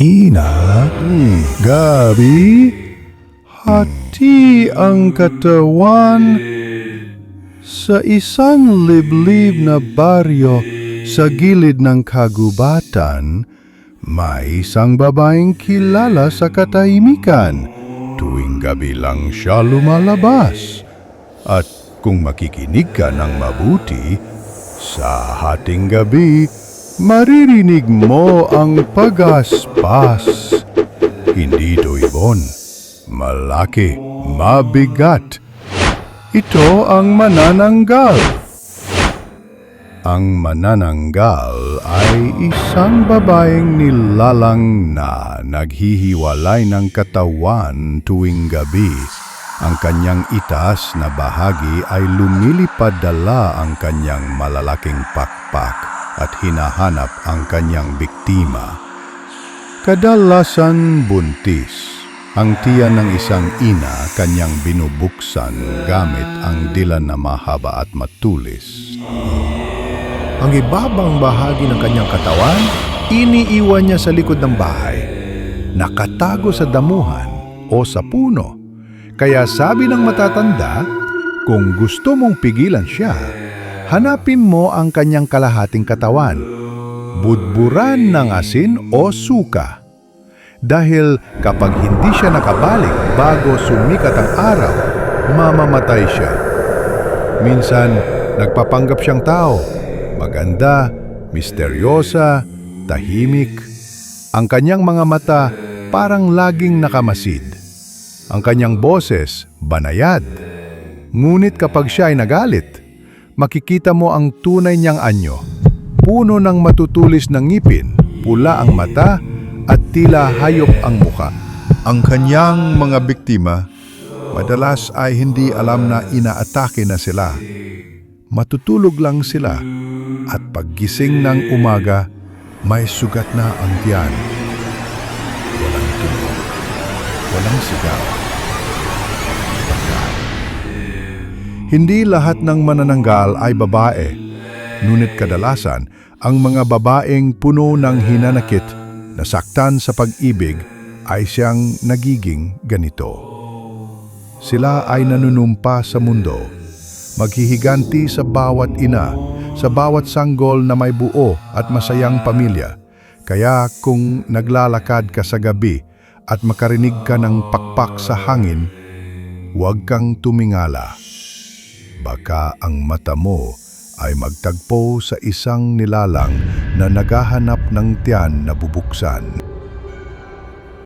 Ina, gabi, hati ang katawan sa isang liblib na baryo sa gilid ng kagubatan, may isang babaeng kilala sa katahimikan. Tuwing gabi lang siya lumalabas. At kung makikinig ka ng mabuti, sa hating gabi, maririnig mo ang pagaspas. Hindi ito ibon. Malaki, mabigat. Ito ang manananggal. Ang manananggal ay isang babaeng nilalang na naghihiwalay ng katawan tuwing gabi. Ang kanyang itaas na bahagi ay lumilipad dala ang kanyang malalaking pakpak at hinahanap ang kanyang biktima. Kadalasan buntis. Ang tiyan ng isang ina kanyang binubuksan gamit ang dilan na mahaba at matulis. Ang ibabang bahagi ng kanyang katawan, iniiwan niya sa likod ng bahay. Nakatago sa damuhan o sa puno. Kaya sabi ng matatanda, kung gusto mong pigilan siya, hanapin mo ang kanyang kalahating katawan. Budburan ng asin o suka. Dahil kapag hindi siya nakabalik bago sumikat ang araw, mamamatay siya. Minsan, nagpapanggap siyang tao. Maganda, misteryosa, tahimik. Ang kanyang mga mata parang laging nakamasid. Ang kanyang boses, banayad. Ngunit kapag siya ay nagalit, makikita mo ang tunay niyang anyo. Puno ng matutulis ng ngipin, pula ang mata, at tila hayop ang muka. Ang kanyang mga biktima, madalas ay hindi alam na inaatake na sila. Matutulog lang sila at paggising ng umaga, may sugat na ang tiyan. Walang tunog, walang sigaw. Hindi lahat ng manananggal ay babae, ngunit kadalasan ang mga babaeng puno ng hinanakit nasaktan sa pag-ibig ay siyang nagiging ganito. Sila ay nanunumpa sa mundo, maghihiganti sa bawat ina, sa bawat sanggol na may buo at masayang pamilya. Kaya kung naglalakad ka sa gabi at makarinig ka ng pakpak sa hangin, huwag kang tumingala. Baka ang mata mo ay magtagpo sa isang nilalang na naghahanap ng tiyan na bubuksan.